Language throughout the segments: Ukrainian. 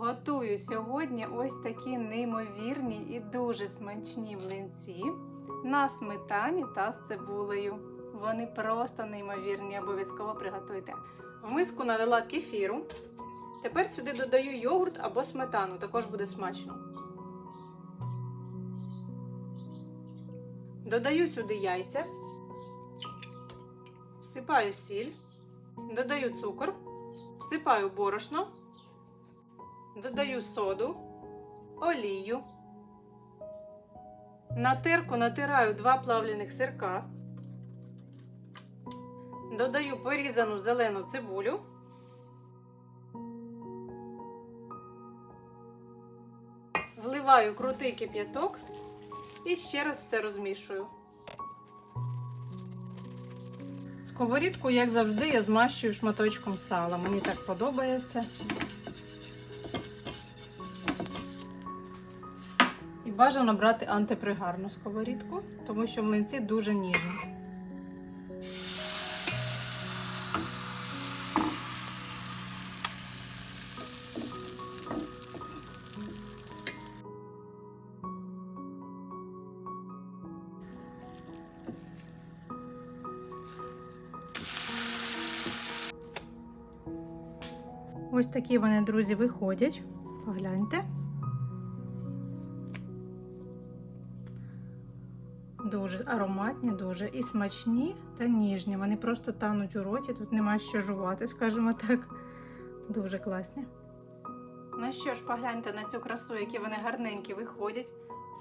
Готую сьогодні ось такі неймовірні і дуже смачні млинці на сметані та з цибулею. Вони просто неймовірні, обов'язково приготуйте. В миску налила кефіру. Тепер сюди додаю йогурт або сметану, також буде смачно. Додаю сюди яйця, всипаю сіль, додаю цукор, всипаю борошно, додаю соду, олію. На терку натираю два плавлених сирка. Додаю порізану зелену цибулю. Вливаю крутий кип'яток і ще раз все розмішую. Сковорідку, як завжди, я змащую шматочком сала. Мені так подобається. Бажано брати антипригарну сковорідку, тому що млинці дуже ніжні. Ось такі вони, друзі, виходять. Погляньте. Дуже ароматні, дуже і смачні та ніжні. Вони просто тануть у роті, тут нема що жувати, скажімо так. Дуже класні. Ну що ж, погляньте на цю красу, які вони гарненькі виходять,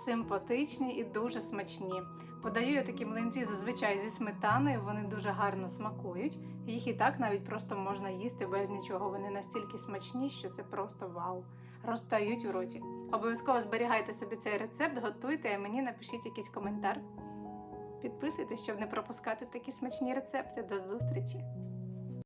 симпатичні і дуже смачні. Подаю я такі млинці зазвичай зі сметаною, вони дуже гарно смакують. Їх і так навіть просто можна їсти без нічого. Вони настільки смачні, що це просто вау. Розтають у роті. Обов'язково зберігайте собі цей рецепт, готуйте, а мені напишіть якийсь коментар. Підписуйтесь, щоб не пропускати такі смачні рецепти. До зустрічі!